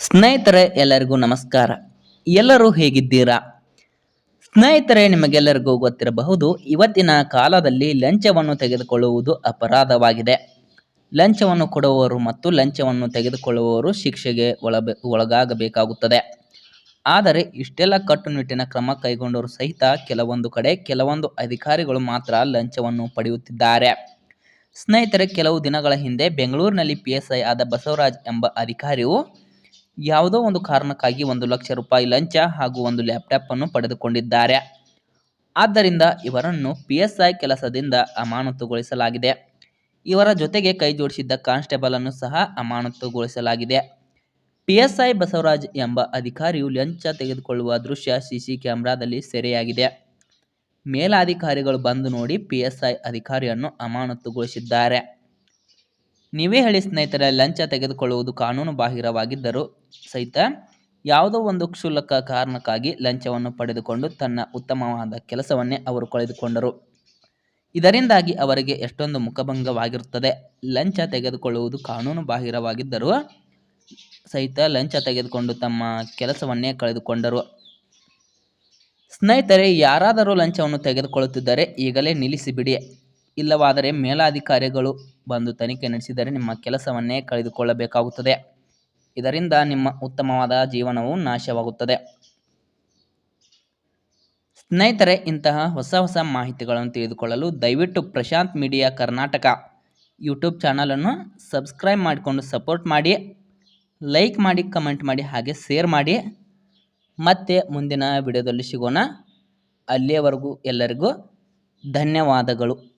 ಸ್ನೇಹಿತರೆ, ಎಲ್ಲರಿಗೂ ನಮಸ್ಕಾರ. ಎಲ್ಲರೂ ಹೇಗಿದ್ದೀರಾ? ಸ್ನೇಹಿತರೆ, ನಿಮಗೆಲ್ಲರಿಗೂ ಗೊತ್ತಿರಬಹುದು, ಇವತ್ತಿನ ಕಾಲದಲ್ಲಿ ಲಂಚವನ್ನು ತೆಗೆದುಕೊಳ್ಳುವುದು ಅಪರಾಧವಾಗಿದೆ. ಲಂಚವನ್ನು ಕೊಡುವವರು ಮತ್ತು ಲಂಚವನ್ನು ತೆಗೆದುಕೊಳ್ಳುವವರು ಶಿಕ್ಷೆಗೆ ಒಳಬೆ, ಒಳಗಾಗಬೇಕಾಗುತ್ತದೆ. ಆದರೆ, ಇಷ್ಟೆಲ್ಲ ಕಟ್ಟುನಿಟ್ಟಿನ ಕ್ರಮ ಕೈಗೊಂಡರೂ ಸಹಿತ ಕೆಲವೊಂದು ಕಡೆ ಕೆಲವೊಂದು ಅಧಿಕಾರಿಗಳು ಮಾತ್ರ ಲಂಚವನ್ನು ಪಡೆಯುತ್ತಿದ್ದಾರೆ. ಸ್ನೇಹಿತರೆ, ಕೆಲವು ದಿನಗಳ ಹಿಂದೆ ಬೆಂಗಳೂರಿನಲ್ಲಿ ಪಿ ಎಸ್ ಐ ಆದ ಬಸವರಾಜ್ ಎಂಬ ಅಧಿಕಾರಿಯು ಯಾವುದೋ ಒಂದು ಕಾರಣಕ್ಕಾಗಿ ಒಂದು ಲಕ್ಷ ರೂಪಾಯಿ ಲಂಚ ಹಾಗೂ ಒಂದು ಲ್ಯಾಪ್ಟಾಪ್ ಅನ್ನು ಪಡೆದುಕೊಂಡಿದ್ದಾರೆ. ಆದ್ದರಿಂದ ಇವರನ್ನು ಪಿ ಎಸ್ ಐ ಕೆಲಸದಿಂದ ಅಮಾನತುಗೊಳಿಸಲಾಗಿದೆ. ಇವರ ಜೊತೆಗೆ ಕೈ ಜೋಡಿಸಿದ್ದ ಕಾನ್ಸ್ಟೇಬಲ್ ಅನ್ನು ಸಹ ಅಮಾನತುಗೊಳಿಸಲಾಗಿದೆ. ಪಿ ಎಸ್ ಐ ಬಸವರಾಜ್ ಎಂಬ ಅಧಿಕಾರಿಯು ಲಂಚ ತೆಗೆದುಕೊಳ್ಳುವ ದೃಶ್ಯ ಸಿಸಿ ಕ್ಯಾಮೆರಾದಲ್ಲಿ ಸೆರೆಯಾಗಿದೆ. ಮೇಲಾಧಿಕಾರಿಗಳು ಬಂದು ನೋಡಿ ಪಿ ಎಸ್ ಐ ಅಧಿಕಾರಿಯನ್ನು ಅಮಾನತುಗೊಳಿಸಿದ್ದಾರೆ. ನೀವೇ ಹೇಳಿ ಸ್ನೇಹಿತರೆ, ಲಂಚ ತೆಗೆದುಕೊಳ್ಳುವುದು ಕಾನೂನು ಬಾಹಿರವಾಗಿದ್ದರೂ ಸಹಿತ ಯಾವುದೋ ಒಂದು ಕ್ಷುಲ್ಲಕ ಕಾರಣಕ್ಕಾಗಿ ಲಂಚವನ್ನು ಪಡೆದುಕೊಂಡು ತನ್ನ ಉತ್ತಮವಾದ ಕೆಲಸವನ್ನೇ ಅವರು ಕಳೆದುಕೊಂಡರು. ಇದರಿಂದಾಗಿ ಅವರಿಗೆ ಎಷ್ಟೊಂದು ಮುಖಭಂಗವಾಗಿರುತ್ತದೆ. ಲಂಚ ತೆಗೆದುಕೊಳ್ಳುವುದು ಕಾನೂನು ಬಾಹಿರವಾಗಿದ್ದರೂ ಸಹಿತ ಲಂಚ ತೆಗೆದುಕೊಂಡು ತಮ್ಮ ಕೆಲಸವನ್ನೇ ಕಳೆದುಕೊಂಡರು. ಸ್ನೇಹಿತರೆ, ಯಾರಾದರೂ ಲಂಚವನ್ನು ತೆಗೆದುಕೊಳ್ಳುತ್ತಿದ್ದರೆ ಈಗಲೇ ನಿಲ್ಲಿಸಿಬಿಡಿ. ಇಲ್ಲವಾದರೆ ಮೇಲಾಧಿಕಾರಿಗಳು ಬಂದು ತನಿಖೆ ನಡೆಸಿದರೆ ನಿಮ್ಮ ಕೆಲಸವನ್ನೇ ಕಳೆದುಕೊಳ್ಳಬೇಕಾಗುತ್ತದೆ. ಇದರಿಂದ ನಿಮ್ಮ ಉತ್ತಮವಾದ ಜೀವನವು ನಾಶವಾಗುತ್ತದೆ. ಸ್ನೇಹಿತರೆ, ಇಂತಹ ಹೊಸ ಹೊಸ ಮಾಹಿತಿಗಳನ್ನು ತಿಳಿದುಕೊಳ್ಳಲು ದಯವಿಟ್ಟು ಪ್ರಶಾಂತ್ ಮೀಡಿಯಾ ಕರ್ನಾಟಕ ಯೂಟ್ಯೂಬ್ ಚಾನಲನ್ನು ಸಬ್ಸ್ಕ್ರೈಬ್ ಮಾಡಿಕೊಂಡು ಸಪೋರ್ಟ್ ಮಾಡಿ, ಲೈಕ್ ಮಾಡಿ, ಕಮೆಂಟ್ ಮಾಡಿ, ಹಾಗೆ ಶೇರ್ ಮಾಡಿ. ಮತ್ತೆ ಮುಂದಿನ ವಿಡಿಯೋದಲ್ಲಿ ಸಿಗೋಣ. ಅಲ್ಲಿಯವರೆಗೂ ಎಲ್ಲರಿಗೂ ಧನ್ಯವಾದಗಳು.